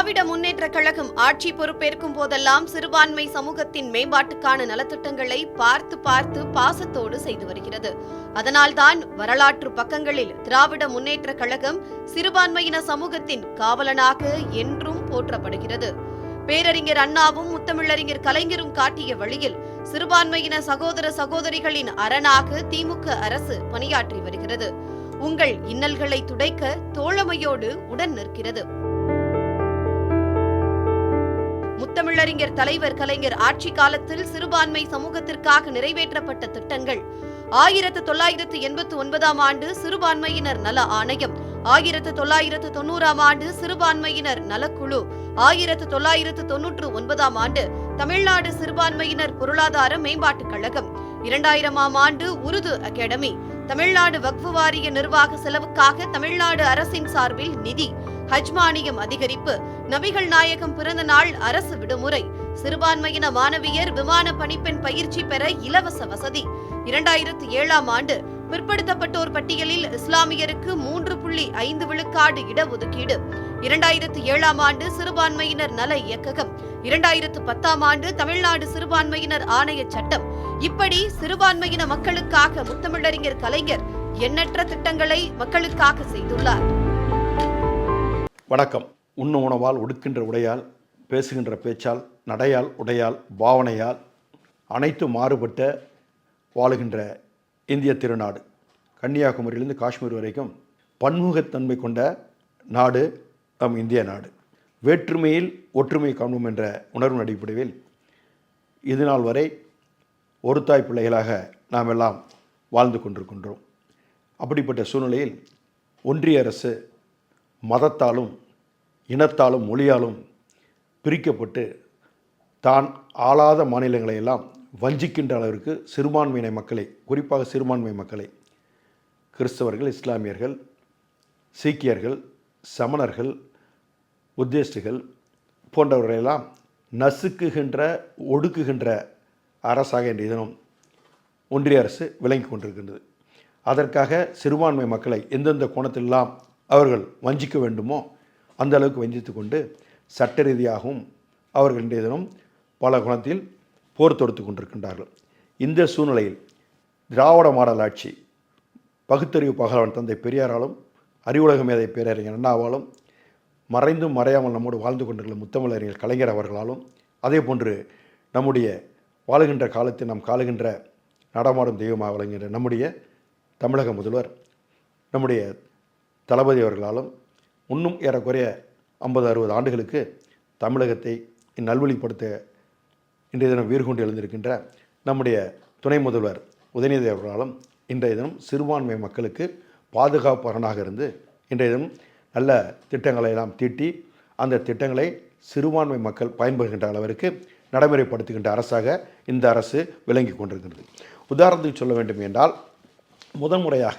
திராவிட முன்னேற்ற கழகம் ஆட்சி பொறுப்பேற்கும் போதெல்லாம் சிறுபான்மை சமூகத்தின் மேம்பாட்டுக்கான நலத்திட்டங்களை பார்த்து பார்த்து பாசத்தோடு செய்து வருகிறது. அதனால்தான் வரலாற்று பக்கங்களில் திராவிட முன்னேற்ற கழகம் சிறுபான்மையின சமூகத்தின் காவலனாக என்றும் போற்றப்படுகிறது. பேரறிஞர் அண்ணாவும் முத்தமிழறிஞர் கலைஞரும் காட்டிய வழியில் சிறுபான்மையின சகோதர சகோதரிகளின் அரணாக திமுக அரசு பணியாற்றி வருகிறது. உங்கள் இன்னல்களை துடைக்க தோழமையோடு உடன் நிற்கிறது. முத்தமிழறிஞர் தலைவர் கலைஞர் ஆட்சி காலத்தில் சிறுபான்மை சமூகத்திற்காக நிறைவேற்றப்பட்ட திட்டங்கள். ஆயிரத்து தொள்ளாயிரத்து எண்பத்து ஒன்பதாம் ஆண்டு சிறுபான்மையினர் நல ஆணையம். ஆயிரத்து தொள்ளாயிரத்து தொண்ணூறாம் ஆண்டு சிறுபான்மையினர் நலக்குழு. ஆயிரத்து தொள்ளாயிரத்து தொன்னூற்று ஒன்பதாம் ஆண்டு தமிழ்நாடு சிறுபான்மையினர் பொருளாதார மேம்பாட்டுக் கழகம். இரண்டாயிரமாம் ஆண்டு உருது அகாடமி. தமிழ்நாடு வக்ஃபு வாரிய நிர்வாக செலவுக்காக தமிழ்நாடு அரசின் சார்பில் நிதி. ஹஜ் மானியம் அதிகரிப்பு நபிகள் நாயகம் பிறந்த நாள் அரசு விடுமுறை சிறுபான்மையின மாணவியர் விமான பணிப்பெண் பயிற்சி பெற இலவச வசதி. இரண்டாயிரத்து ஏழாம் ஆண்டு பிற்படுத்தப்பட்டோர் பட்டியலில் இஸ்லாமியருக்கு மூன்று புள்ளி ஐந்து விழுக்காடு இடஒதுக்கீடு. இரண்டாயிரத்து ஏழாம் ஆண்டு சிறுபான்மையினர் நல இயக்ககம். இரண்டாயிரத்து பத்தாம் ஆண்டு தமிழ்நாடு சிறுபான்மையினர் ஆணைய சட்டம். இப்படி சிறுபான்மையின மக்களுக்காக முத்தமிழறிஞர் கலைஞர் எண்ணற்ற திட்டங்களை மக்களுக்காக செய்துள்ளார். வணக்கம். உண்ணும் உணவால் உடுக்கின்ற உடையால் பேசுகின்ற பேச்சால் நடையால் உடையால் பாவனையால் அனைத்து மாறுபட்ட வாழுகின்ற இந்திய திருநாடு. கன்னியாகுமரியிலிருந்து காஷ்மீர் வரைக்கும் பன்முகத்தன்மை கொண்ட நாடு நம் இந்திய நாடு. வேற்றுமையில் ஒற்றுமை காண்போம் என்ற உணர்வின் அடிப்படையில் இது நாள் வரை ஒரு தாய் பிள்ளைகளாக நாம் எல்லாம் வாழ்ந்து கொண்டிருக்கின்றோம். அப்படிப்பட்ட சூழ்நிலையில் ஒன்றிய அரசு மதத்தாலும் இனத்தாலும் மொழியாலும் பிரிக்கப்பட்டு தான் ஆளாத மாநிலங்களை எல்லாம் வஞ்சிக்கின்ற அளவிற்கு சிறுபான்மையின மக்களை குறிப்பாக சிறுபான்மை மக்களை கிறிஸ்தவர்கள் இஸ்லாமியர்கள் சீக்கியர்கள் சமணர்கள் புத்திஸ்டுகள் போன்றவர்களெல்லாம் நசுக்குகின்ற ஒடுக்குகின்ற அரசாக என்ற தினம் ஒன்றிய அரசு விளங்கி கொண்டிருக்கின்றது. அதற்காக சிறுபான்மை மக்களை எந்தெந்த கோணத்திலெல்லாம் அவர்கள் வஞ்சிக்க வேண்டுமோ அந்த அளவுக்கு வஞ்சித்து கொண்டு சட்ட ரீதியாகவும் அவர்கள் இன்றைய தினம் பல குணத்தில் போர் தொடுத்து கொண்டிருக்கின்றார்கள். இந்த சூழ்நிலையில் திராவிட மாடல் ஆட்சி பகுத்தறிவு பகலவன் தந்தை பெரியாராலும் அறிவுலக மேதை பேரறிஞர் அண்ணாவாலும் மறைந்தும் மறையாமல் நம்மோடு வாழ்ந்து கொண்டிருக்கிற முத்தமிழறிஞர் கலைஞர் அவர்களாலும் அதே போன்று நம்முடைய வாழுகின்ற காலத்தில் நாம் காலுகின்ற நடமாடும் தெய்வமாக விளங்குகின்ற நம்முடைய தமிழக முதல்வர் நம்முடைய தளபதி அவர்களாலும் இன்னும் ஏறக்குறைய ஐம்பது அறுபது ஆண்டுகளுக்கு தமிழகத்தை நல்வழிப்படுத்த இன்றைய தினம் வீர்கொண்டு எழுந்திருக்கின்ற நம்முடைய துணை முதல்வர் உதயநிதி அவர்களாலும் இன்றைய தினம் சிறுபான்மை மக்களுக்கு பாதுகாப்பு அரணாக இருந்து இன்றைய தினம் நல்ல திட்டங்களை எல்லாம் தீட்டி அந்த திட்டங்களை சிறுபான்மை மக்கள் பயன்படுகின்ற அளவிற்கு நடைமுறைப்படுத்துகின்ற அரசாக இந்த அரசு விளங்கி கொண்டிருக்கிறது. உதாரணத்துக்கு சொல்ல வேண்டும் என்றால் முதன்முறையாக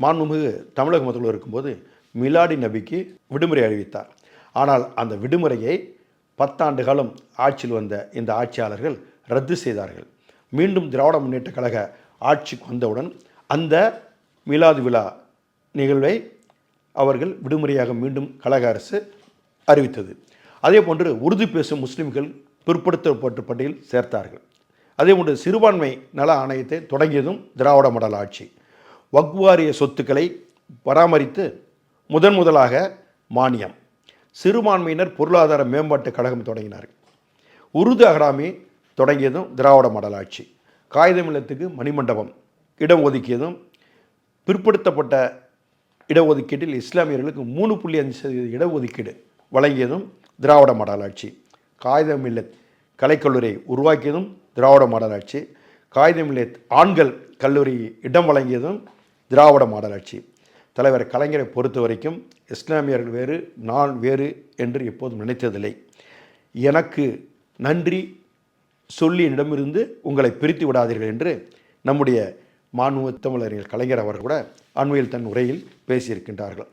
மாண்புமிகு தமிழக முதல்வர் இருக்கும்போது மிலாடி நபிக்கு விடுமுறை அறிவித்தார். ஆனால் அந்த விடுமுறையை பத்தாண்டு காலம் ஆட்சியில் வந்த இந்த ஆட்சியாளர்கள் ரத்து செய்தார்கள். மீண்டும் திராவிட முன்னேற்ற கழக ஆட்சிக்கு வந்தவுடன் அந்த மிலாது விழா நிகழ்வை அவர்கள் விடுமுறையாக மீண்டும் கழக அரசு அறிவித்தது. அதே போன்று உருது பேசும் முஸ்லிம்கள் பிற்படுத்தப்பட்ட பட்டியல் சேர்த்தார்கள். அதே போன்று சிறுபான்மை நல ஆணையத்தை தொடங்கியதும் திராவிட மடல் ஆட்சி. வக்வாரிய சொத்துக்களை பராமரித்து முதன் முதலாக மானியம். சிறுபான்மையினர் பொருளாதார மேம்பாட்டு கழகம் தொடங்கினார்கள். உருது அகடாமி தொடங்கியதும் திராவிட மாடல் ஆட்சி காகிதம் இல்லத்துக்கு மணிமண்டபம் இடம் ஒதுக்கியதும் பிற்படுத்தப்பட்ட இடஒதுக்கீட்டில் இஸ்லாமியர்களுக்கு மூணு புள்ளி அஞ்சு சதவீத இடஒதுக்கீடு வழங்கியதும் திராவிட மாடல் ஆட்சி காகிதம் இல்லத் கலைக்கல்லூரியை உருவாக்கியதும் திராவிட மாடல் ஆட்சி காகிதம் இல்லத் ஆண்கள் கல்லூரி இடம் வழங்கியதும் திராவிட மாடல் ஆட்சி தலைவர் கலைஞரை பொறுத்த வரைக்கும் இஸ்லாமியர்கள் வேறு நான் வேறு என்று எப்போதும் நினைத்ததில்லை. எனக்கு நன்றி சொல்லி என்னிடமிருந்து உங்களை பிரித்து விடாதீர்கள் என்று நம்முடைய மாண்பு தமிழறிஞர் கலைஞர் அவர்கள் கூட அண்மையில் தன் உரையில் பேசியிருக்கின்றார்கள்.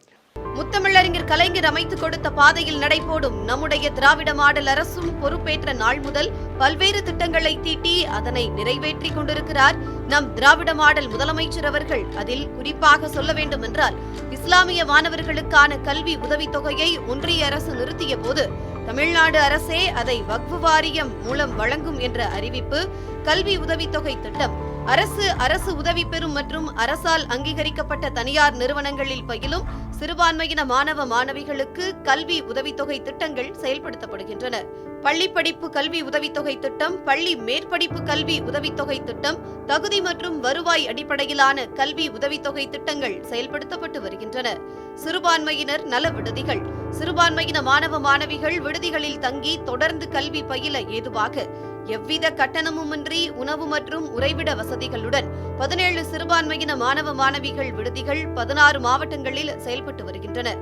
முத்தமிழறிஞர் கலைஞர் அமைத்து கொடுத்த பாதையில் நடைபோடும் நம்முடைய திராவிட மாடல் அரசும் பொறுப்பேற்ற நாள் முதல் பல்வேறு திட்டங்களை தீட்டி அதனை நிறைவேற்றி கொண்டிருக்கிறார். நம் திராவிட மாடல் முதலமைச்சர் அவர்கள் அதில் குறிப்பாக சொல்ல வேண்டும் என்றால் இஸ்லாமிய மாணவர்களுக்கான கல்வி உதவித்தொகையை ஒன்றிய அரசு நிறுத்திய போது தமிழ்நாடு அரசே அதை வக்ஃபு வாரியம் மூலம் வழங்கும் என்ற அறிவிப்பு கல்வி உதவித்தொகை திட்டம் அரசு அரசு உதவி பெறும் மற்றும் அரசால் அங்கீகரிக்கப்பட்ட தனியார் நிறுவனங்களில் பயிலும் சிறுபான்மையின மாணவ மாணவிகளுக்கு கல்வி உதவித்தொகை திட்டங்கள் செயல்படுத்தப்படுகின்றன. பள்ளி படிப்பு கல்வி உதவித்தொகை திட்டம் பள்ளி மேற்படிப்பு கல்வி உதவித்தொகை திட்டம் தகுதி மற்றும் வருவாய் அடிப்படையிலான கல்வி உதவித்தொகை திட்டங்கள் செயல்படுத்தப்பட்டு வருகின்றன. சிறுபான்மையினர் நல விடுதிகள் சிறுபான்மையின மாணவ மாணவிகள் விடுதிகளில் தங்கி தொடர்ந்து கல்வி பயில ஏதுவாக எவ்வித கட்டணமுமின்றி உணவு மற்றும் உறைவிட வசதிகளுடன் பதினேழு சிறுபான்மையின மாணவ மாணவிகள் விடுதிகள் பதினாறு மாவட்டங்களில் செயல்பட்டு வருகின்றன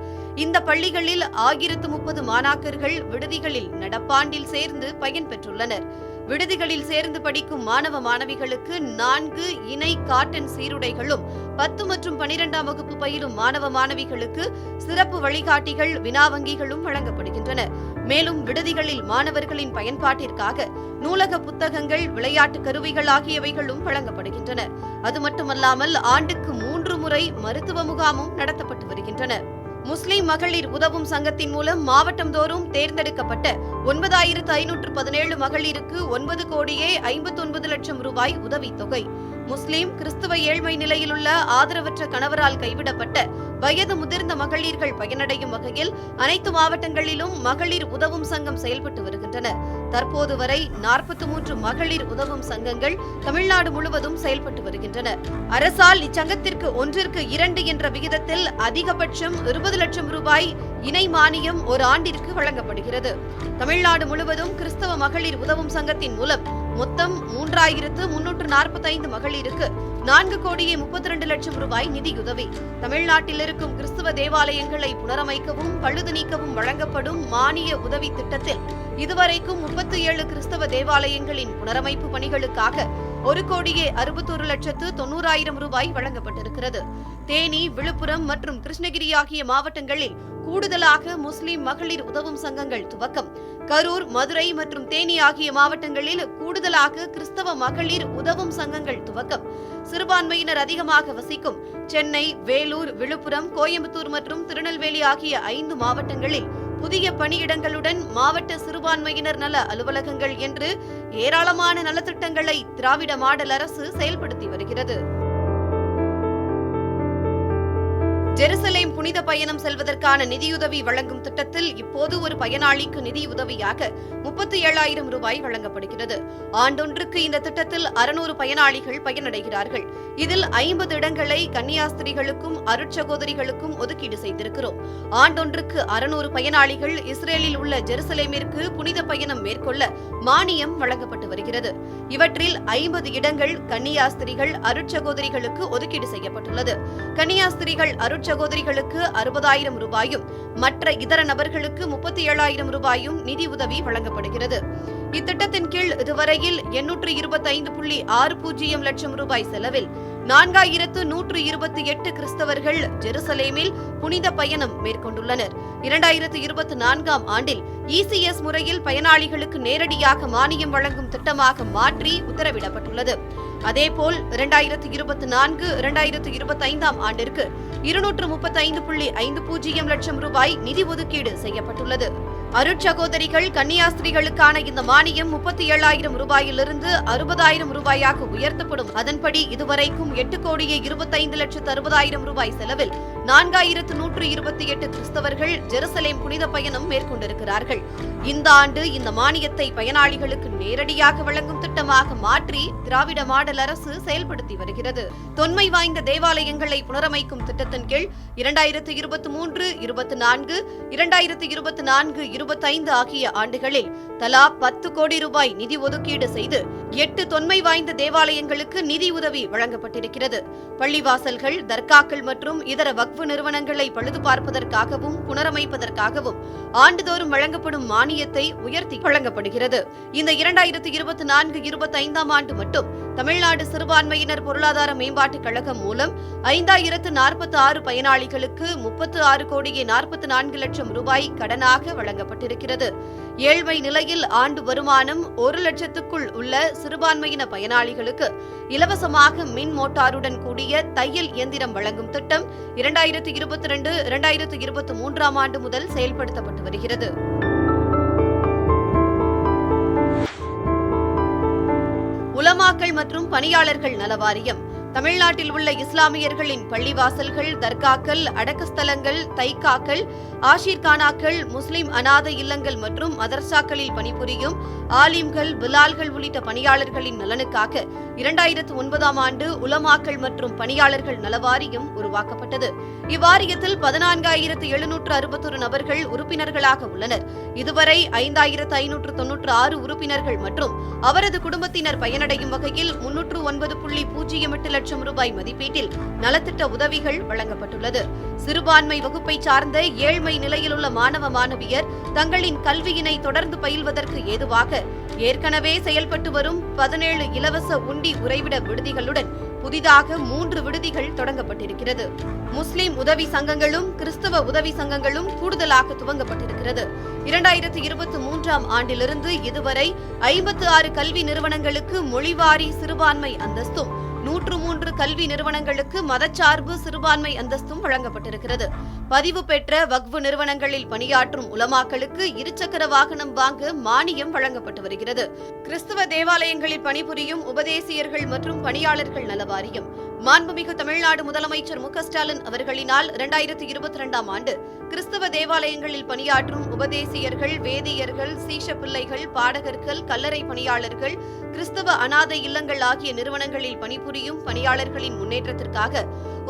இந்த பள்ளிகளில் ஆயிரத்து முப்பது மாணாக்கர்கள் விடுதிகளில் நடப்பாண்டில் சேர்ந்து பயன்பெற்றுள்ளனர். விடுதிகளில் சேர்ந்து படிக்கும் மாணவ மாணவிகளுக்கு நான்கு இணை காட்டன் சீருடைகளும் பத்து மற்றும் பனிரெண்டாம் வகுப்பு பயிலும் மாணவ மாணவிகளுக்கு சிறப்பு வழிகாட்டிகள் வினாவங்கிகளும் வழங்கப்படுகின்றன. மேலும் விடுதிகளில் மாணவர்களின் பயன்பாட்டிற்காக நூலக புத்தகங்கள் விளையாட்டு கருவிகள் ஆகியவைகளும் வழங்கப்படுகின்றன. அது மட்டுமல்லாமல் ஆண்டுக்கு மூன்று முறை மருத்துவ முகாமும் நடத்தப்பட்டு வருகின்றன. முஸ்லிம் மகளிர் உதவும் சங்கத்தின் மூலம் மாவட்டம் தோறும் தேர்ந்தெடுக்கப்பட்ட ஒன்பதாயிரத்து ஐநூற்று பதினேழு மகளிருக்கு ஒன்பது கோடியே ஐம்பத்தொன்பது லட்சம் ரூபாய் உதவித்தொகை. முஸ்லிம் கிறிஸ்துவ ஏழ்மை நிலையிலுள்ள ஆதரவற்ற கணவரால் கைவிடப்பட்ட வயது முதிர்ந்த மகளிர்கள் பயனடையும் வகையில் அனைத்து மாவட்டங்களிலும் மகளிர் உதவும் சங்கம் செயல்பட்டு வருகின்றன தற்போது வரை நாற்பத்தி மூன்று மகளிர் உதவும் சங்கங்கள் தமிழ்நாடு முழுவதும் செயல்பட்டு வருகின்றன. அரசால் இச்சங்கத்திற்கு ஒன்றிற்கு இரண்டு என்ற விகிதத்தில் அதிகபட்சம் இருபது லட்சம் ரூபாய் இணை மானியம் ஒரு ஆண்டிற்கு வழங்கப்படுகிறது. தமிழ்நாடு முழுவதும் கிறிஸ்தவ மகளிர் உதவும் சங்கத்தின் மூலம் மொத்தம் மூன்றாயிரத்து முன்னூற்று நாற்பத்தைந்து மகளிருக்கு நான்கு கோடியே முப்பத்தி ரெண்டு லட்சம் ரூபாய் நிதியுதவி. தமிழ்நாட்டில் இருக்கும் கிறிஸ்துவ தேவாலயங்களை புனரமைக்கவும் பழுது நீக்கவும் வழங்கப்படும் மானிய உதவி திட்டத்தில் இதுவரைக்கும் முப்பத்தி ஏழு கிறிஸ்தவ தேவாலயங்களின் புனரமைப்பு பணிகளுக்காக ஒரு கோடியே அறுபத்தொரு லட்சத்து தொண்ணூறாயிரம் ரூபாய் வழங்கப்பட்டிருக்கிறது. தேனி விழுப்புரம் மற்றும் கிருஷ்ணகிரி ஆகிய மாவட்டங்களில் கூடுதலாக முஸ்லிம் மகளிர் உதவும் சங்கங்கள் துவக்கம். கரூர் மதுரை மற்றும் தேனி ஆகிய மாவட்டங்களில் கூடுதலாக கிறிஸ்தவ மகளிர் உதவும் சங்கங்கள் துவக்கம். சிறுபான்மையினர் அதிகமாக வசிக்கும் சென்னை வேலூர் விழுப்புரம் கோயம்புத்தூர் மற்றும் திருநெல்வேலி ஆகிய ஐந்து மாவட்டங்களில் புதிய பணியிடங்களுடன் மாவட்ட சிறுபான்மையினர் நல அலுவலகங்கள் என்று ஏராளமான நலத்திட்டங்களை திராவிட மாடல் அரசு செயல்படுத்தி வருகிறது. ஜெருசலேம் புனித பயணம் செல்வதற்கான நிதியுதவி வழங்கும் திட்டத்தில் இப்போது ஒரு பயனாளிக்கு நிதியுதவியாக முப்பத்தி ஏழாயிரம் ரூபாய் வழங்கப்படுகிறது. ஆண்டொன்றுக்கு இந்த திட்டத்தில் அறுநூறு பயனாளிகள் பயனடைகிறார்கள். இதில் ஐம்பது இடங்களை கன்னியாஸ்திரிகளுக்கும் அருட்சகோதரிகளுக்கும் ஒதுக்கீடு செய்திருக்கிறோம். ஆண்டொன்றுக்கு அறுநூறு பயனாளிகள் இஸ்ரேலில் உள்ள ஜெருசலேமிற்கு புனித பயணம் மேற்கொள்ள மானியம் வழங்கப்பட்டு வருகிறது. இவற்றில் ஐம்பது இடங்கள் கன்னியாஸ்திரிகள் அருட்சகோதரிகளுக்கு ஒதுக்கீடு செய்யப்பட்டுள்ளது. கன்னியாஸ்திரிகள் அருட் சகோதரிகளுக்கு அறுபதாயிரம் ரூபாயும் மற்ற இதர நபர்களுக்கு முப்பத்தி ஏழாயிரம் ரூபாயும் நிதி உதவி வழங்கப்படுகிறது. இத்திட்டத்தின் கீழ் இதுவரையில் எண்ணூற்று இருபத்தைந்து புள்ளி ஆறு பூஜ்ஜியம் லட்சம் ரூபாய் செலவில் நான்காயிரத்து நூற்று இருபத்தி எட்டு கிறிஸ்தவர்கள் ஜெருசலேமில் புனித பயணம் மேற்கொண்டுள்ளனர். இரண்டாயிரத்து இருபத்தி நான்காம் ஆண்டில் இசிஎஸ் முறையில் பயனாளிகளுக்கு நேரடியாக மானியம் வழங்கும் திட்டமாக மாற்றி உத்தரவிடப்பட்டுள்ளது. அதேபோல் இரண்டாயிரத்து இருபத்தி நான்கு இரண்டாயிரத்து இருபத்தைந்தாம் ஆண்டிற்கு இருநூற்று முப்பத்தைந்து புள்ளி ஐந்து பூஜ்ஜியம் லட்சம் ரூபாய் நிதி ஒதுக்கீடு செய்யப்பட்டுள்ளது. அருட்சகோதரிகள் கன்னியாஸ்திரிகளுக்கான இந்த மானியம் முப்பத்தி ஏழாயிரம் ரூபாயிலிருந்து அறுபதாயிரம் ரூபாயாக உயர்த்தப்படும். அதன்படி இதுவரைக்கும் எட்டு கோடியே இருபத்தைந்து லட்சத்து அறுபதாயிரம் ரூபாய் செலவில் நான்காயிரத்து நூற்று இருபத்தி எட்டு கிறிஸ்தவர்கள் ஜெருசலேம் புனித பயணம் மேற்கொண்டிருக்கிறார்கள். இந்த ஆண்டு இந்த மானியத்தை பயனாளிகளுக்கு நேரடியாக வழங்கும் திட்டமாக மாற்றி திராவிட மாடல் அரசு செயல்படுத்தி வருகிறது. தொன்மை வாய்ந்த தேவாலயங்களை புனரமைக்கும் திட்டத்தின் கீழ் இரண்டாயிரத்து இருபத்தி மூன்று இருபத்தி நான்கு இரண்டாயிரத்து இருபத்தி நான்கு இருபத்தைந்து ஆகிய ஆண்டுகளில் தலா பத்து கோடி ரூபாய் நிதி ஒதுக்கீடு செய்து எட்டு தொன்மை வாய்ந்த தேவாலயங்களுக்கு நிதி உதவி வழங்கப்பட்டிருக்கிறது. பள்ளிவாசல்கள் தர்காக்கள் மற்றும் இதர வக்ஃபு நிறுவனங்களை பழுது பார்ப்பதற்காகவும் புனரமைப்பதற்காகவும் ஆண்டுதோறும் வழங்கப்படும் மானியத்தை உயர்த்தி வழங்கப்படுகிறது. இந்த இரண்டாயிரத்து இருபத்தி நான்கு இருபத்தைந்தாம் ஆண்டு மட்டும் தமிழ்நாடு சிறுபான்மையினர் பொருளாதார மேம்பாட்டுக் கழகம் மூலம் ஐந்தாயிரத்து நாற்பத்தி ஆறு பயனாளிகளுக்கு முப்பத்து ஆறு கோடியே நாற்பத்தி நான்கு லட்சம் ரூபாய் கடனாக வழங்கப்பட்டிருக்கிறது. ஏழ்மை நிலையில் ஆண்டு வருமானம் ஒரு லட்சத்துக்குள் உள்ள சிறுபான்மையின பயனாளிகளுக்கு இலவசமாக மின் மோட்டாருடன் கூடிய தையல் இயந்திரம் வழங்கும் திட்டம் இரண்டாயிரத்து இருபத்தி ரெண்டு இரண்டாயிரத்து இருபத்தி மூன்றாம் ஆண்டு முதல் செயல்படுத்தப்பட்டு வருகிறது. உலமாக்கள் மற்றும் பணியாளர்கள் நல வாரியம் தமிழ்நாட்டில் உள்ள இஸ்லாமியர்களின் பள்ளிவாசல்கள் தர்காக்கள் அடக்கஸ்தலங்கள் தைக்காக்கள் ஆஷீர்கானாக்கள் முஸ்லிம் அநாத இல்லங்கள் மற்றும் மதர்சாக்களில் பணிபுரியும் ஆலிம்கள் பிலால்கள் உள்ளிட்ட பணியாளர்களின் நலனுக்காக இரண்டாயிரத்து ஒன்பதாம் ஆண்டு உலமாக்கள் மற்றும் பணியாளர்கள் நலவாரியம் உருவாக்கப்பட்டது. இவ்வாரியத்தில் பதினான்காயிரத்து எழுநூற்று அறுபத்தொரு நபர்கள் உறுப்பினர்களாக உள்ளனர். இதுவரை ஐந்தாயிரத்து ஐநூற்று தொன்னூற்று ஆறு உறுப்பினர்கள் மற்றும் அவரது குடும்பத்தினர் பயனடையும் வகையில் முன்னூற்று ஒன்பது புள்ளி பூஜ்ஜியம் எட்டு லட்சம் ரூபாய் மதிப்பீட்டில் நலத்திட்ட உதவிகள் வழங்கப்பட்டுள்ளது. சிறுபான்மை வகுப்பை சார்ந்த ஏழ்மை நிலையில் உள்ள மாணவ மாணவியர் தங்களின் கல்வியினை தொடர்ந்து பயில்வதற்கு ஏதுவாக ஏற்கனவே செயல்பட்டு வரும் பதினேழு இலவச உண்டி உறைவிட விடுதிகளுடன் புதிதாக மூன்று விடுதிகள் தொடங்கப்பட்டிருக்கிறது. முஸ்லிம் உதவி சங்கங்களும் கிறிஸ்தவ உதவி சங்கங்களும் கூடுதலாக துவங்கப்பட்டிருக்கிறது. இரண்டாயிரத்தி இருபத்தி மூன்றாம் ஆண்டிலிருந்து இதுவரை ஐம்பத்து ஆறு கல்வி நிறுவனங்களுக்கு மொழிவாரி சிறுபான்மை அந்தஸ்தும் நூற்று மூன்று கல்வி நிறுவனங்களுக்கு மதச்சார்பு சிறுபான்மை அந்தஸ்தும் வழங்கப்பட்டிருக்கிறது. பதிவு பெற்ற வக்ஃபு நிறுவனங்களில் பணியாற்றும் உலமாக்களுக்கு இருசக்கர வாகனம் வாங்க மானியம் வழங்கப்பட்டு வருகிறது. கிறிஸ்தவ தேவாலயங்களில் பணிபுரியும் உபதேசியர்கள் மற்றும் பணியாளர்கள் நல வாரியம் மாண்புமிகு தமிழ்நாடு முதலமைச்சர் மு ஸ்டாலின் அவர்களினால் இரண்டாயிரத்தி இருபத்தி இரண்டாம் ஆண்டு கிறிஸ்தவ தேவாலயங்களில் பணியாற்றும் உபதேசியர்கள் வேதியர்கள் சீஷ பிள்ளைகள் பாடகர்கள் கல்லறை பணியாளர்கள் கிறிஸ்தவ அனாதை இல்லங்கள் ஆகிய நிறுவனங்களில் பணிபுரியும் பணியாளர்களின் முன்னேற்றத்திற்காக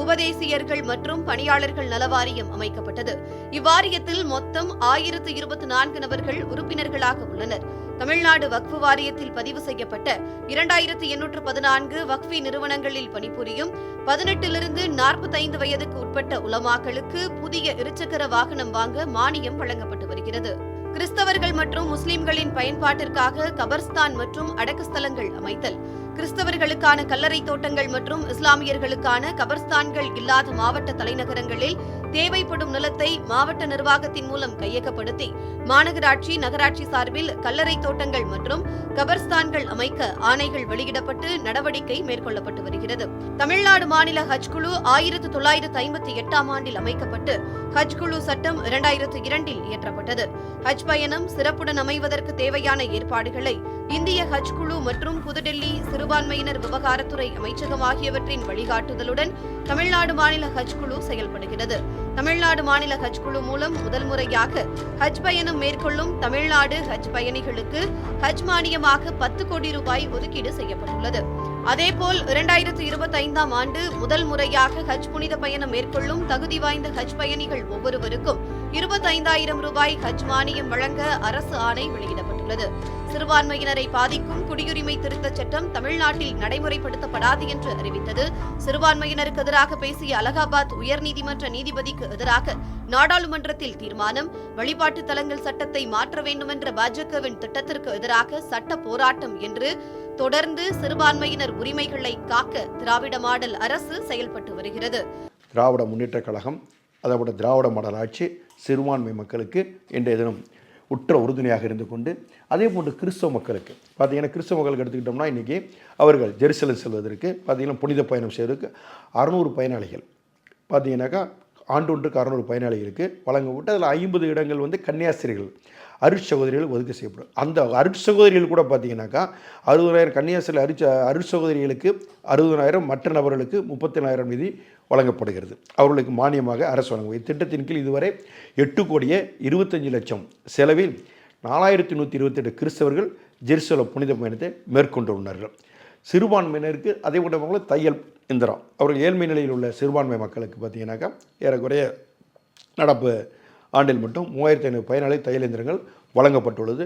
உபதேசியர்கள் மற்றும் பணியாளர்கள் நலவாரியம் அமைக்கப்பட்டது. இவ்வாரியத்தில் மொத்தம் ஆயிரத்து இருபத்தி நான்கு நபர்கள் உறுப்பினர்களாக உள்ளனர். தமிழ்நாடு வக்ஃபு வாரியத்தில் பதிவு செய்யப்பட்ட இரண்டாயிரத்து எண்ணூற்று பதினான்கு வக்ஃபி நிறுவனங்களில் பணிபுரியும் பதினெட்டிலிருந்து நாற்பத்தைந்து வயதுக்கு உட்பட்ட உலமாக்களுக்கு புதிய இருசக்கர வாகனம் வாங்க மானியம் வழங்கப்பட்டு வருகிறது. கிறிஸ்தவர்கள் மற்றும் முஸ்லிம்களின் பயன்பாட்டிற்காக கபர்ஸ்தான் மற்றும் அடக்கு ஸ்தலங்கள் அமைத்தல். கிறிஸ்தவர்களுக்கான கல்லறை தோட்டங்கள் மற்றும் இஸ்லாமியர்களுக்கான கபர்ஸ்தான்கள் இல்லாத மாவட்ட தலைநகரங்களில் தேவைப்படும் நிலத்தை மாவட்ட நிர்வாகத்தின் மூலம் கையகப்படுத்தி மாநகராட்சி நகராட்சி சார்பில் கல்லறை தோட்டங்கள் மற்றும் கபர்ஸ்தான்கள் அமைக்க ஆணைகள் வெளியிடப்பட்டு நடவடிக்கை மேற்கொள்ளப்பட்டு வருகிறது. தமிழ்நாடு மாநில ஹஜ் குழு ஆயிரத்து தொள்ளாயிரத்து ஐம்பத்தி எட்டாம் ஆண்டில் அமைக்கப்பட்டு ஹஜ் குழு சட்டம் இரண்டாயிரத்து இரண்டில் இயற்றப்பட்டது. ஹஜ் பயணம் சிறப்புடன் அமைவதற்கு தேவையான ஏற்பாடுகளை இந்திய ஹஜ் குழு மற்றும் புதுடெல்லி சிறுபான்மையினர் விவகாரத்துறை அமைச்சகம் ஆகியவற்றின் வழிகாட்டுதலுடன் தமிழ்நாடு மாநில ஹஜ் குழு செயல்படுகிறது. தமிழ்நாடு மாநில ஹஜ் குழு மூலம் முதல் முறையாக ஹஜ் பயணம் மேற்கொள்ளும் தமிழ்நாடு ஹஜ் பயணிகளுக்கு ஹஜ் மானியமாக பத்து கோடி ரூபாய் ஒதுக்கீடு செய்யப்பட்டுள்ளது. அதேபோல் இரண்டாயிரத்து இருபத்தி ஐந்தாம் ஆண்டு முதல் முறையாக ஹஜ் புனித பயணம் மேற்கொள்ளும் தகுதி வாய்ந்த ஹஜ் பயணிகள் ஒவ்வொருவருக்கும் இருபத்தைந்தாயிரம் ரூபாய் ஹஜ் மானியம் வழங்க அரசு ஆணை வெளியிடப்பட்டுள்ளது. சிறுபான்மையினரை பாதிக்கும் குடியுரிமை திருத்தச் சட்டம் தமிழ்நாட்டில் நடைமுறைப்படுத்தப்படாது என்று அறிவித்தது. சிறுபான்மையினருக்கு எதிராக பேசிய அலகாபாத் உயர்நீதிமன்ற நீதிபதிக்கு எதிராக நாடாளுமன்றத்தில் தீர்மானம் வழிபாட்டு தலங்கள் சட்டத்தை மாற்ற வேண்டுமென்ற பாஜகவின் திட்டத்திற்கு எதிராக சட்ட போராட்டம் என்று தொடர்ந்து சிறுபான்மையினர் உரிமைகளை காக்க திராவிட மாடல் அரசு செயல்பட்டு வருகிறது. திராவிட முன்னேற்றக் கழகம் அதோட திராவிட மாடல் ஆட்சி சிறுபான்மை மக்களுக்கு இன்றைய தினம் உற்ற உறுதுணையாக இருந்து கொண்டு அதே போன்று கிறிஸ்தவ மக்களுக்கு. பார்த்தீங்கன்னா கிறிஸ்தவ மக்களுக்கு எடுத்துக்கிட்டோம்னா இன்றைக்கி அவர்கள் ஜெருசலம் செல்வதற்கு பார்த்தீங்கன்னா புனித பயணம் செய்வதற்கு அறுநூறு பயனாளிகள். பார்த்தீங்கன்னாக்கா ஆண்டொன்றுக்கு அறுநூறு பயனாளிகளுக்கு வழங்கப்பட்டு அதில் ஐம்பது இடங்கள் வந்து கன்னியாஸ்திரிகள் அருட்சகோதரிகள் ஒதுக்க செய்யப்படும். அந்த அருட்சகோதரிகள் கூட பார்த்தீங்கன்னாக்கா அறுபதாயிரம் கன்னியாஸ்திரி அருட்ச அருட்சகோதரிகளுக்கு அறுபதாயிரம் மற்ற நபர்களுக்கு முப்பத்தினாயிரம் நிதி வழங்கப்படுகிறது. அவர்களுக்கு மானியமாக அரசு வழங்கும். இத்திட்டத்தின் கீழ் இதுவரை எட்டு கோடியே இருபத்தஞ்சு லட்சம் செலவில் நாலாயிரத்தி நூற்றி இருபத்தெட்டு கிறிஸ்தவர்கள் ஜெருசல புனித பயணத்தை மேற்கொண்டுள்ளார்கள் சிறுபான்மையினருக்கு அதே போன்ற தையல் இந்திரம் அவர்கள் ஏழ்மை நிலையில் உள்ள சிறுபான்மை மக்களுக்கு பார்த்தீங்கன்னாக்கா ஏறக்குறைய நடப்பு ஆண்டில் மட்டும் மூவாயிரத்தி ஐநூறு பயனாளி தையல் இயந்திரங்கள் வழங்கப்பட்டுள்ளது.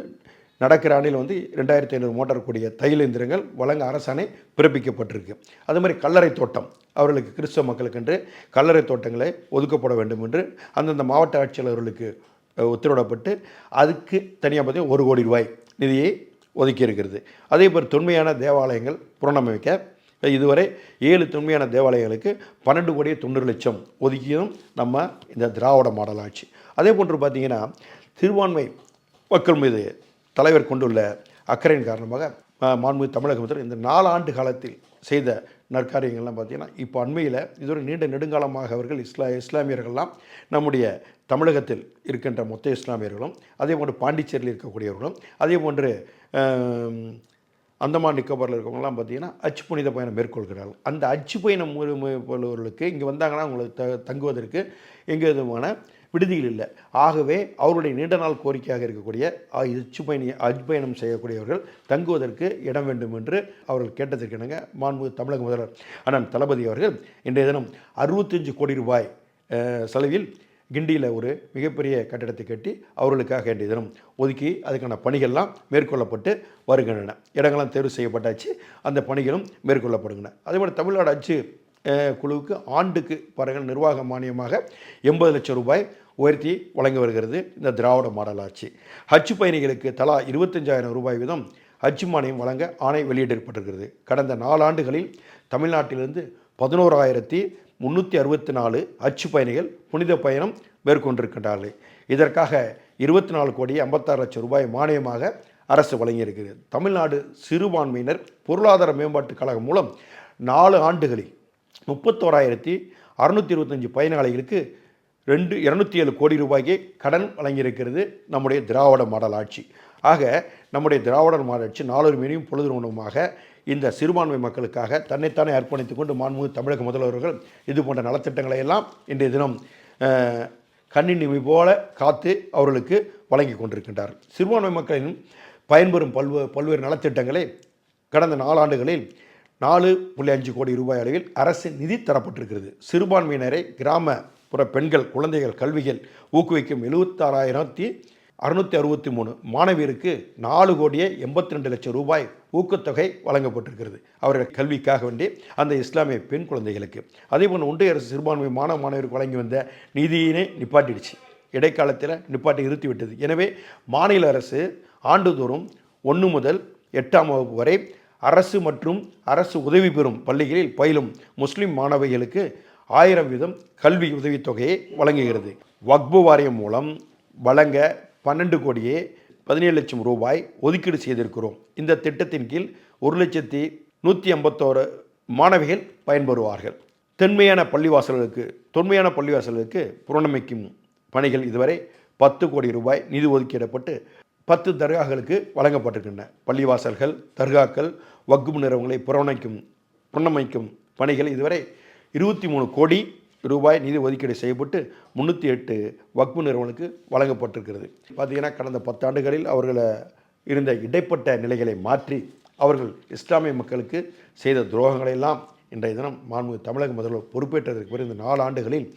நடக்கிற ஆண்டில் வந்து ரெண்டாயிரத்தி ஐநூறு மோட்டார் கூடிய தையல் இயந்திரங்கள் வழங்க அரசாணை பிறப்பிக்கப்பட்டிருக்கு. அது மாதிரி கல்லறை தோட்டம் அவர்களுக்கு கிறிஸ்தவ மக்களுக்கென்று கல்லறை தோட்டங்களை ஒதுக்கப்பட வேண்டும் என்று அந்தந்த மாவட்ட ஆட்சியாளர்களுக்கு உத்தரவிடப்பட்டு அதுக்கு தனியாக பார்த்தீங்கன்னா ஒரு கோடி ரூபாய் நிதியை ஒதுக்கி இருக்கிறது அதே போல் தொன்மையான தேவாலயங்கள் புனரமைக்க இதுவரை ஏழு தொன்மையான தேவாலயங்களுக்கு பன்னெண்டு கோடியே தொண்ணூறு லட்சம் ஒதுக்கியதும் நம்ம இந்த திராவிட மாடல் ஆட்சி அதே போன்று பார்த்தீங்கன்னா சிறுபான்மை மக்கள் மீது தலைவர் கொண்டுள்ள அக்கறையின் காரணமாக மாண்புமிகு தமிழக முதல்வர் இந்த நாலு ஆண்டு காலத்தில் செய்த நற்காரியங்கள்லாம் பார்த்திங்கன்னா இப்போ அண்மையில் இதுவரை நீண்ட நெடுங்காலமாக அவர்கள் இஸ்லா இஸ்லாமியர்கள்லாம் நம்முடைய தமிழகத்தில் இருக்கின்ற மொத்த இஸ்லாமியர்களும் அதே போன்று பாண்டிச்சேரியில் இருக்கக்கூடியவர்களும் அதே போன்று அந்தமான் நிக்கோபரில் இருக்கவங்கலாம் பார்த்தீங்கன்னா அச்சு புனித பயணம் மேற்கொள்கிறார்கள். அந்த அச்சு பயணம் மு- இங்கே வந்தாங்கன்னா அவங்களுக்கு த தங்குவதற்கு எங்கே விதமான விடுதிகள் இல்லை. ஆகவே அவருடைய நீண்ட நாள் கோரிக்கையாக இருக்கக்கூடிய அச்சு பயணி அச்சு பயணம் செய்யக்கூடியவர்கள் தங்குவதற்கு இடம் வேண்டும் என்று அவர்கள் கேட்டதற்கெனங்க மாண்பு தமிழக முதல்வர் அண்ணன் தளபதி அவர்கள் இன்றைய தினம் அறுபத்தஞ்சு கோடி ரூபாய் செலவில் கிண்டியில் ஒரு மிகப்பெரிய கட்டிடத்தை கட்டி அவர்களுக்காக இன்றைய தினம் ஒதுக்கி அதுக்கான பணிகள்லாம் மேற்கொள்ளப்பட்டு வருகின்றன. இடங்கள்லாம் தேர்வு செய்யப்பட்டாச்சு. அந்த பணிகளும் மேற்கொள்ளப்படுகின்றன. அதே மாதிரி தமிழ்நாடு அச்சு குழுவுக்கு ஆண்டுக்கு பாருங்கள் நிர்வாக மானியமாக எண்பது லட்சம் ரூபாய் உயர்த்தி வழங்கி வருகிறது இந்த திராவிட மாடல் ஆட்சி ஹஜ் பயணிகளுக்கு தலா இருபத்தஞ்சாயிரம் ரூபாய் வீதம் ஹஜ் மானியம் வழங்க ஆணை வெளியிடப்பட்டிருக்கிறது கடந்த நாலாண்டுகளில் தமிழ்நாட்டிலிருந்து பதினோராயிரத்தி முந்நூற்றி அறுபத்தி நாலு அச்சு பயணிகள் புனித பயணம் மேற்கொண்டிருக்கின்றார்கள். இதற்காக இருபத்தி நாலு கோடி ஐம்பத்தாறு லட்சம் ரூபாய் மானியமாக அரசு வழங்கியிருக்கிறது. தமிழ்நாடு சிறுபான்மையினர் பொருளாதார மேம்பாட்டுக் கழகம் மூலம் நாலு ஆண்டுகளில் முப்பத்தோராயிரத்தி அறுநூற்றி இருபத்தஞ்சு பயனாளிகளுக்கு ரெண்டு இரநூத்தி ஏழு கோடி ரூபாய்க்கு கடன் வழங்கியிருக்கிறது நம்முடைய திராவிட மாடல் ஆட்சி. ஆக நம்முடைய திராவிட மாடல் ஆட்சி நாலொரு மீனியும் பொழுது உணவுமாக இந்த சிறுபான்மை மக்களுக்காக தன்னைத்தானே அர்ப்பணித்துக் கொண்டு மாண்புமிகு தமிழக முதல்வர்கள் இது போன்ற நலத்திட்டங்களை எல்லாம் இன்றைய தினம் கண்ணின் போல காத்து அவர்களுக்கு வழங்கி கொண்டிருக்கின்றார் சிறுபான்மை மக்களின் பயன்பெறும் பல்வே பல்வேறு நலத்திட்டங்களை கடந்த நாலாண்டுகளில் நாலு புள்ளி அஞ்சு கோடி ரூபாய் அளவில் அரசு நிதி தரப்பட்டிருக்கிறது. சிறுபான்மையினரை கிராமப்புற பெண்கள் குழந்தைகள் கல்விகள் ஊக்குவிக்கும் எழுபத்தாறாயிரத்தி அறுநூற்றி அறுபத்தி மூணு மாணவியருக்கு நாலு கோடியே எண்பத்தி ரெண்டு லட்சம் ரூபாய் ஊக்கத்தொகை வழங்கப்பட்டிருக்கிறது. அவர்கள் கல்விக்காக வேண்டி அந்த இஸ்லாமிய பெண் குழந்தைகளுக்கு. அதேபோல் ஒன்றிய அரசு சிறுபான்மை மாணவ மாணவருக்கு வழங்கி வந்த நிதியினை நிப்பாட்டிடுச்சு. இடைக்காலத்தில் நிப்பாட்டி நிறுத்தி விட்டது எனவே மாநில அரசு ஆண்டுதோறும் ஒன்று முதல் எட்டாம் வகுப்பு வரை அரசு மற்றும் அரசு உதவி பெறும் பள்ளிகளில் பயிலும் முஸ்லிம் மாணவிகளுக்கு ஆயிரம் வீதம் கல்வி உதவித்தொகையை வழங்குகிறது. வக்பு வாரியம் மூலம் வழங்க பன்னெண்டு கோடியே பதினேழு லட்சம் ரூபாய் ஒதுக்கீடு செய்திருக்கிறோம். இந்த திட்டத்தின் கீழ் ஒரு லட்சத்தி நூற்றி ஐம்பத்தோரு மாணவிகள் பயன்பெறுவார்கள். தென்மையான பள்ளிவாசல்களுக்கு தொன்மையான பள்ளிவாசல்களுக்கு புறணமைக்கும் பணிகள் இதுவரை பத்து கோடி ரூபாய் நிதி ஒதுக்கிடப்பட்டு பத்து தர்காக்களுக்கு வழங்கப்பட்டிருக்கின்றன. பள்ளிவாசல்கள் தர்காக்கள் வகுப்பு நிறுவனங்களை புறவணைக்கும் புறணமைக்கும் பணிகள் இதுவரை இருபத்தி மூணு கோடி ரூபாய் நிதி ஒதுக்கீடு செய்யப்பட்டு முந்நூற்றி எட்டு வக்பு நிறுவனங்களுக்கு வழங்கப்பட்டிருக்கிறது. பார்த்திங்கன்னா கடந்த பத்தாண்டுகளில் அவர்களை இருந்த இடைப்பட்ட நிலைகளை மாற்றி அவர்கள் இஸ்லாமிய மக்களுக்கு செய்த துரோகங்களை எல்லாம் இன்றைய தினம் மாண்பு தமிழக முதல்வர் பொறுப்பேற்றதற்கு பிறகு இந்த நாலு ஆண்டுகளில்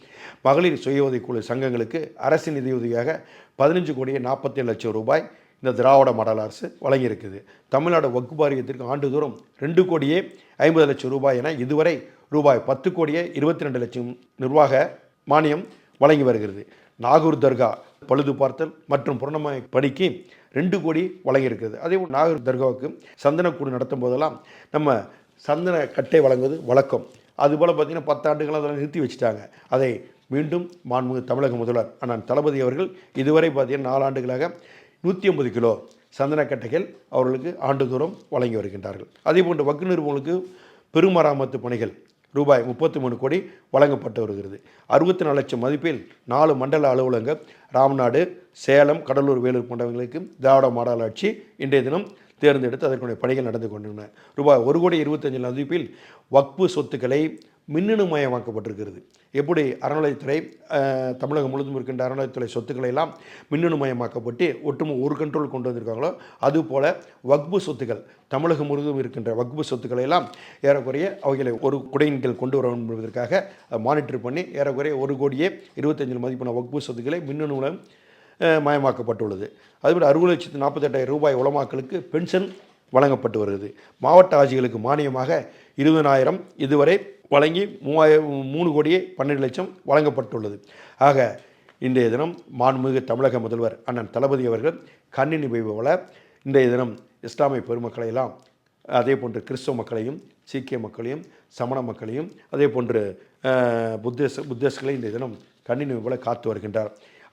மகளிர் சுய உதவிக்குழு சங்கங்களுக்கு அரசு நிதியுதவியாக பதினஞ்சு கோடியே நாற்பத்தேழு லட்சம் ரூபாய் இந்த திராவிட மாடல் அரசு வழங்கியிருக்குது. தமிழ்நாடு வகுப்பு வாரியத்திற்கு ஆண்டுதோறும் ரெண்டு கோடியே ஐம்பது லட்சம் ரூபாய் என இதுவரை ரூபாய் பத்து கோடியே இருபத்தி ரெண்டு லட்சம் நிர்வாக மானியம் வழங்கி வருகிறது. நாகூர் தர்கா பழுது பார்த்தல் மற்றும் புறணமாய் பணிக்கு ரெண்டு கோடி வழங்கியிருக்கிறது அதே போல் நாகூர் தர்காவுக்கு சந்தனக்கூடு நடத்தும் போதெல்லாம் நம்ம சந்தன கட்டை வழங்குவது வழக்கம். அதுபோல் பார்த்தீங்கன்னா பத்தாண்டுகள் அதெல்லாம் நிறுத்தி வச்சுட்டாங்க. அதை மீண்டும் மாண்புமிகு தமிழக முதல்வர் அண்ணன் தளபதி அவர்கள் இதுவரை பார்த்தீங்கன்னா நாலாண்டுகளாக நூற்றி ஐம்பது கிலோ சந்தனக்கட்டைகள் அவர்களுக்கு ஆண்டுதோறும் வழங்கி வருகின்றார்கள். அதேபோன்று வக்கு நிறுவனங்களுக்கு பெருமராமத்து பணிகள் ரூபாய் முப்பத்தி மூணு கோடி வழங்கப்பட்டு வருகிறது. அறுபத்தி நாலு லட்சம் மதிப்பில் நாலு மண்டல அலுவலகங்கள் ராம்நாடு சேலம் கடலூர் வேலூர் போன்றவங்களுக்கு திராவிட மாடல் ஆட்சி இன்றைய தினம் தேர்ந்தெடுத்து அதற்குடைய பணிகள் நடந்து கொண்டுள்ளன ரூபாய் ஒரு கோடி இருபத்தஞ்சு மதிப்பில் வக்பு சொத்துக்களை மின்னணு மயமாக்கப்பட்டிருக்கிறது எப்படி? அறநிலையத்துறை தமிழகம் முழுதும் இருக்கின்ற அறநிலையத்துறை சொத்துக்களை எல்லாம் மின்னணு மயமாக்கப்பட்டு ஒரு கண்ட்ரோல் கொண்டு வந்திருக்காங்களோ அதுபோல் வக்பு சொத்துக்கள் தமிழகம் முழுதும் இருக்கின்ற வக்பு சொத்துக்களை எல்லாம் ஏறக்குறைய அவைகளை ஒரு குடையின் கீழ் கொண்டு வர என்பதற்காக மானிட்டர் பண்ணி ஏறக்குறைய ஒரு கோடியே இருபத்தஞ்சு மதிப்பான வக்பு சொத்துக்களை மின்னணு மூலம் மயமாக்கப்பட்டுள்ளது. அதுபோல் அறுபது லட்சத்து நாற்பத்தெட்டாயிரம் ரூபாய் உலமாக்களுக்கு பென்ஷன் வழங்கப்பட்டு வருகிறது. மாவட்ட ஆட்சிகளுக்கு மானியமாக இருபதனாயிரம் இதுவரை வழங்கி மூவாயிரம் மூணு கோடியே பன்னெண்டு லட்சம் வழங்கப்பட்டுள்ளது. ஆக இன்றைய தினம் மாண்புமிகு தமிழக முதல்வர் அண்ணன் தளபதி அவர்கள் கண்ணினி போல இன்றைய தினம் இஸ்லாமிய பெருமக்களையெல்லாம் அதே போன்று கிறிஸ்தவ மக்களையும் சீக்கிய மக்களையும் சமண மக்களையும் அதே போன்று புத்தேச புத்திச இன்றைய தினம் கண்ணினி போல காத்து வருகின்றார்.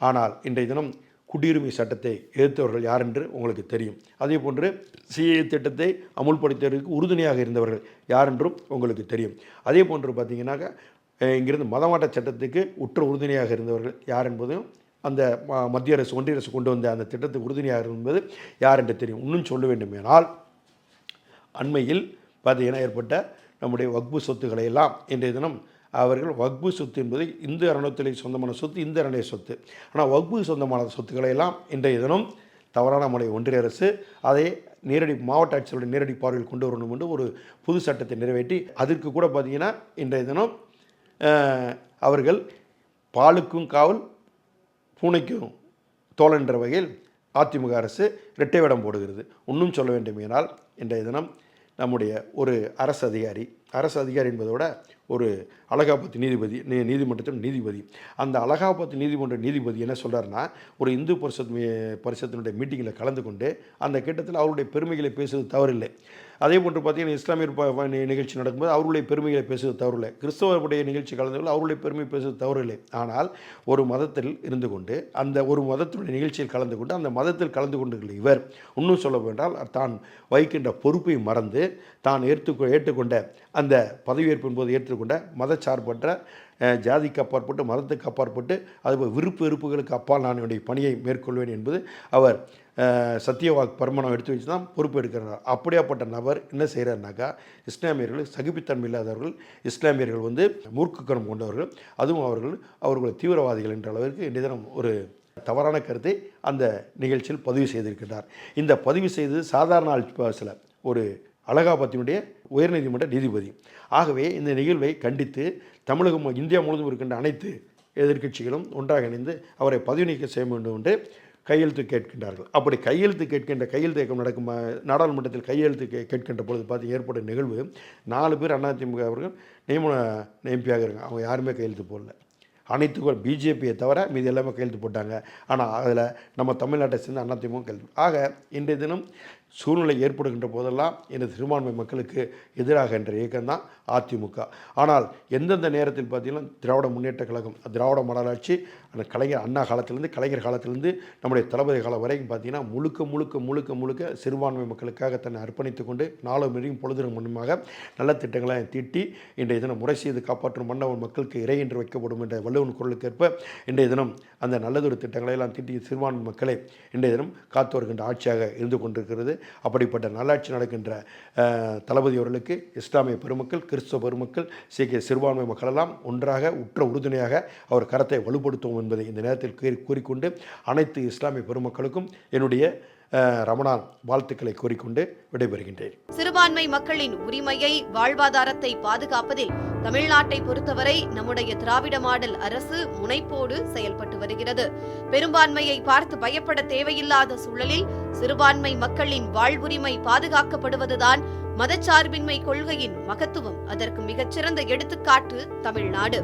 ஆனால் இன்றைய தினம் குடியுரிமை சட்டத்தை எதிர்த்தவர்கள் யார் என்று உங்களுக்கு தெரியும். அதே போன்று சிஏ திட்டத்தை அமுல்படுத்துவதற்கு உறுதுணையாக இருந்தவர்கள் யார் என்றும் உங்களுக்கு தெரியும். அதே போன்று பார்த்தீங்கன்னாக்கா இங்கிருந்து மதமாட்ட சட்டத்துக்கு உற்ற உறுதுணையாக இருந்தவர்கள் யார் என்பதும் அந்த ம- மத்திய அரசு ஒன்றிய அரசு கொண்டு வந்த அந்த திட்டத்துக்கு உறுதுணையாக இருந்தது யார் என்று தெரியும். இன்னும் சொல்ல வேண்டுமானால் அண்மையில் பார்த்தீங்கன்னா ஏற்பட்ட நம்முடைய வக்பு சொத்துக்களை எல்லாம் இன்றைய தினம் அவர்கள் வக்பு சொத்து என்பது இந்து அரணத்திலே சொந்தமான சொத்து இந்து அறநிலைய சொத்து. ஆனால் வக்பு சொந்தமான சொத்துக்களை எல்லாம் இன்றைய தினம் தவறான முறை ஒன்றிய அரசு அதை நேரடி மாவட்ட ஆட்சியருடைய நேரடி பார்வையில் கொண்டு வரணும் என்று ஒரு புது சட்டத்தை நிறைவேற்றி அதற்கு கூட பார்த்தீங்கன்னா இன்றைய தினம் அவர்கள் பாலுக்கும் காவல் பூனைக்கும் தோழன் என்ற வகையில் அதிமுக அரசு இரட்டை வேடம் போடுகிறது. இன்னும் சொல்ல வேண்டுமென்றால் இன்றைய தினம் நம்முடைய ஒரு அரசு அதிகாரி அரசு அதிகாரி என்பதோட ஒரு அலகாபாத் நீதிபதி நீ- நீதிமன்றத்தின் நீதிபதி. அந்த அலகாபாத் நீதிமன்ற நீதிபதி என்ன சொல்கிறாருன்னா ஒரு இந்து பரிஷத் பரிஷத்தினுடைய மீட்டிங்கில் கலந்து கொண்டு அந்த கிட்டத்தில் அவருடைய பெருமைகளை பேசுவது தவறில்லை. அதே போன்று பார்த்தீங்கன்னா இஸ்லாமியர் ப- நிகழ்ச்சி நடக்கும்போது அவர்களுடைய பெருமைகளை பேசுவது தவறில்லை. கிறிஸ்தவருடைய நிகழ்ச்சி கலந்துகள் அவருடைய பெருமை பேசுவது தவறில்லை. ஆனால் ஒரு மதத்தில் இருந்து கொண்டு அந்த ஒரு மதத்தினுடைய நிகழ்ச்சியில் கலந்து கொண்டு அந்த மதத்தில் கலந்து கொண்டுள்ள இவர் இன்னும் சொல்ல வேண்டால் தான் வகிக்கின்ற பொறுப்பை மறந்து தான் ஏற்று ஏற்றுக்கொண்ட அந்த பதவியேற்பின் போது ஏற்றுக்கொண்ட மதச்சார்பற்ற ஜாதிக்கு அப்பாற்பட்டு மதத்துக்கு அப்பாற்பட்டு அதுபோல் விருப்பு வெறுப்புகளுக்கு அப்பால் நான் என்னுடைய பணியை மேற்கொள்வேன் என்பது அவர் சத்தியவாக் பர்மணம் எடுத்து வச்சு தான் பொறுப்பு எடுக்கிறார். அப்படியாப்பட்ட நபர் என்ன செய்கிறாருனாக்கா இஸ்லாமியர்கள் சகிப்புத்தன்மை இல்லாதவர்கள் இஸ்லாமியர்கள் வந்து மூர்க்குக்கணம் கொண்டவர்கள் அதுவும் அவர்கள் அவர்கள் தீவிரவாதிகள் என்ற அளவிற்கு இன்றைய தினம் ஒரு தவறான கருத்தை அந்த நிகழ்ச்சியில் பதிவு செய்திருக்கிறார் இந்த பதிவு செய்தது சாதாரண ஆள் சில ஒரு அலகாபாத்தினுடைய உயர்நீதிமன்ற நீதிபதி. ஆகவே இந்த நிகழ்வை கண்டித்து தமிழகம் இந்தியா முழுவதும் இருக்கின்ற அனைத்து எதிர்க்கட்சிகளும் ஒன்றாக இணைந்து அவரை பதவி நீக்கம் செய்ய வேண்டும் என்று கையெழுத்து கேட்கின்றார்கள். அப்படி கையெழுத்து கேட்கின்ற கையெழுத்து இயக்கம் நடக்கும் நாடாளுமன்றத்தில் கையெழுத்து கே- கேட்கின்ற பொழுது பார்த்து ஏற்படும் நிகழ்வு நாலு பேர் அதிமுக அவர்கள் நியமன எம்பியாக இருக்காங்க. அவங்க யாருமே கையெழுத்து போடல. அனைத்து பிஜேபியை தவிர மீதி எல்லாமே கையெழுத்து போட்டாங்க. ஆனால் அதில் நம்ம தமிழ்நாட்டை சேர்ந்து அதிமுக கையெழுத்து ஆக இன்றைய தினம் சூழ்நிலை ஏற்படுகின்ற போதெல்லாம் எனது சிறுபான்மை மக்களுக்கு எதிராக என்ற இயக்கம்தான் அதிமுக. ஆனால் எந்தெந்த நேரத்தில் பார்த்தீங்கன்னா திராவிட முன்னேற்ற கழகம் திராவிட மாடலாட்சி அந்த கலைஞர் அண்ணா காலத்திலேருந்து கலைஞர் காலத்திலேருந்து நம்முடைய தளபதி காலம் வரைக்கும் பார்த்தீங்கன்னா முழுக்க முழுக்க முழுக்க முழுக்க சிறுபான்மை மக்களுக்காக தன்னை அர்ப்பணித்து கொண்டு நாலு மெரியும் பொழுதும் மூலமாக நல்ல திட்டங்களை தீட்டி இன்றைய தினம் முறை செய்து காப்பாற்றும் மன்னவன் மக்களுக்கு இறை என்று வைக்கப்படும் என்ற வள்ளுவன் குரலுக்கேற்ப இன்றைய தினம் அந்த நல்லதொரு திட்டங்களை எல்லாம் தீட்டி சிறுபான்மை மக்களை இன்றைய தினம் காத்து வருகின்ற ஆட்சியாக இருந்து கொண்டிருக்கிறது. அப்படிப்பட்ட நல்லாட்சி நடக்கின்ற தளபதி அவர்களுக்கு இஸ்லாமிய பெருமக்கள் கிறிஸ்தவ பெருமக்கள் சீக்கிய சிறுபான்மை மக்களெல்லாம் ஒன்றாக உற்ற உறுதுணையாக அவர் கரத்தை வலுப்படுத்துவோம் என்பதை இந்த நேரத்தில் கூறி கூறிக்கொண்டு அனைத்து இஸ்லாமிய பெருமக்களுக்கும் என்னுடைய ரமணான் வாழ்த்துக்களை கூறிக்கொண்டு விடைபெறுகின்றேன். சிறுபான்மை மக்களின் உரிமையை வாழ்வாதாரத்தை பாதுகாப்பதில் தமிழ்நாட்டை பொறுத்தவரை நம்முடைய திராவிட மாடல் அரசு முனைப்போடு செயல்பட்டு வருகிறது. பெரும்பான்மையை பார்த்து பயப்பட தேவையில்லாத சூழலில் சிறுபான்மை மக்களின் வாழ்வுரிமை பாதுகாக்கப்படுவதுதான் மதச்சார்பின்மை கொள்கையின் மகத்துவம். அதற்கு மிகச்சிறந்த எடுத்துக்காட்டு தமிழ்நாடு.